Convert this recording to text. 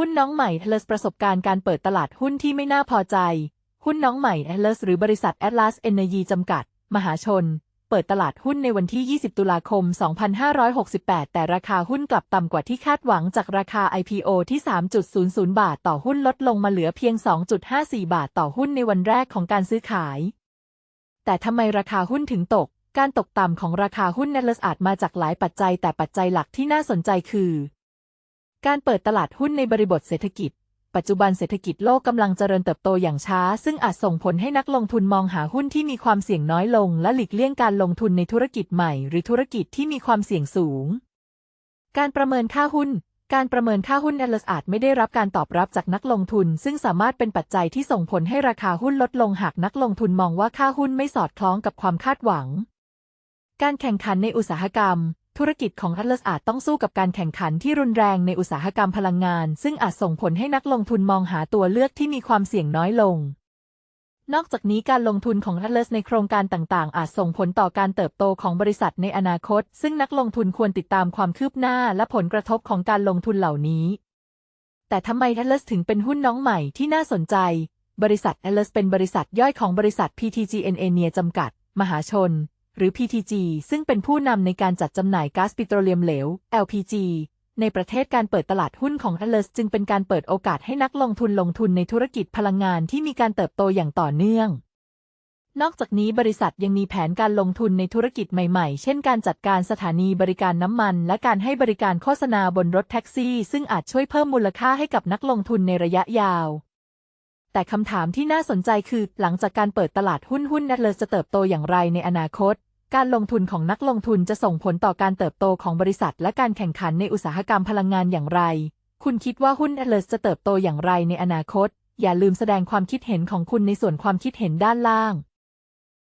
หุ้นน้องใหม่ Atlas ประสบการณ์การเปิดตลาดหุ้นที่ไม่น่าพอใจ หุ้นน้องใหม่ Atlas หรือบริษัท Atlas Energy จำกัด มหาชน เปิดตลาดหุ้นในวันที่ 20 ตุลาคม 2568 แต่ราคาหุ้นกลับต่ำกว่าที่คาดหวังจากราคา IPO ที่ 3.00 บาทต่อหุ้นลดลงมาเหลือเพียง 2.54 บาทต่อหุ้นในวันแรกของการซื้อขาย แต่ทำไมราคาหุ้นถึงตก การตกต่ำของราคาหุ้น Atlas อาจมาจากหลายปัจจัยแต่ปัจจัยหลักที่น่าสนใจคือ การเปิดตลาดหุ้นในบริบทเศรษฐกิจ ปัจจุบันเศรษฐกิจโลกกำลังเจริญเติบโตอย่างช้า ซึ่งอาจส่งผลให้นักลงทุนมองหาหุ้นที่มีความเสี่ยงน้อยลง และหลีกเลี่ยงการลงทุนในธุรกิจใหม่ หรือธุรกิจที่มีความเสี่ยงสูง การประเมินค่าหุ้น การประเมินค่าหุ้น Atlas อาจไม่ได้รับการตอบรับจากนักลงทุน ซึ่งสามารถเป็นปัจจัยที่ส่งผลให้ราคาหุ้นลดลงหากนักลงทุนมองว่าค่าหุ้นไม่สอดคล้องกับความคาดหวัง การแข่งขันในอุตสาหกรรม ธุรกิจของ Atlas อาจต้องสู้กับการแข่งขันที่รุนแรงในอุตสาหกรรมพลังงาน ซึ่งอาจส่งผลให้นักลงทุนมองหาตัวเลือกที่มีความเสี่ยงน้อยลง นอกจากนี้การลงทุนของ Atlas ในโครงการต่างๆ อาจส่งผลต่อการเติบโตของบริษัทในอนาคต ซึ่งนักลงทุนควรติดตามความคืบหน้าและผลกระทบของการลงทุนเหล่านี้ แต่ทำไม Atlas ถึงเป็นหุ้นน้องใหม่ที่น่าสนใจ บริษัท Atlas เป็นบริษัทย่อยของบริษัท PTGN e n e a จำกัด มหาชน หรือ PTG ซึ่งเป็นผู้นำในการจัดจำหน่ายก๊าซปิโตรเลียมเหลว LPG ในประเทศการเปิดตลาดหุ้นของ Atlas จึงเป็นการเปิดโอกาสให้นักลงทุนลงทุนในธุรกิจพลังงานที่มีการเติบโตอย่างต่อเนื่อง นอกจากนี้บริษัทยังมีแผนการลงทุนในธุรกิจใหม่ๆ เช่นการจัดการสถานีบริการน้ำมัน และการให้บริการโฆษณาบนรถแท็กซี่ ซึ่งอาจช่วยเพิ่มมูลค่าให้กับนักลงทุนในระยะยาวแต่คำถามที่น่าสนใจคือ หลังจากการเปิดตลาดหุ้นหุ้น Atlas จะเติบโตอย่างไรในอนาคต การลงทุนของนักลงทุนจะส่งผลต่อการเติบโตของบริษัท และการแข่งขันในอุตสาหกรรมพลังงานอย่างไร คุณคิดว่าหุ้นเอเลสจะเติบโตอย่างไรในอนาคต อย่าลืมแสดงความคิดเห็นของคุณในส่วนความคิดเห็นด้านล่าง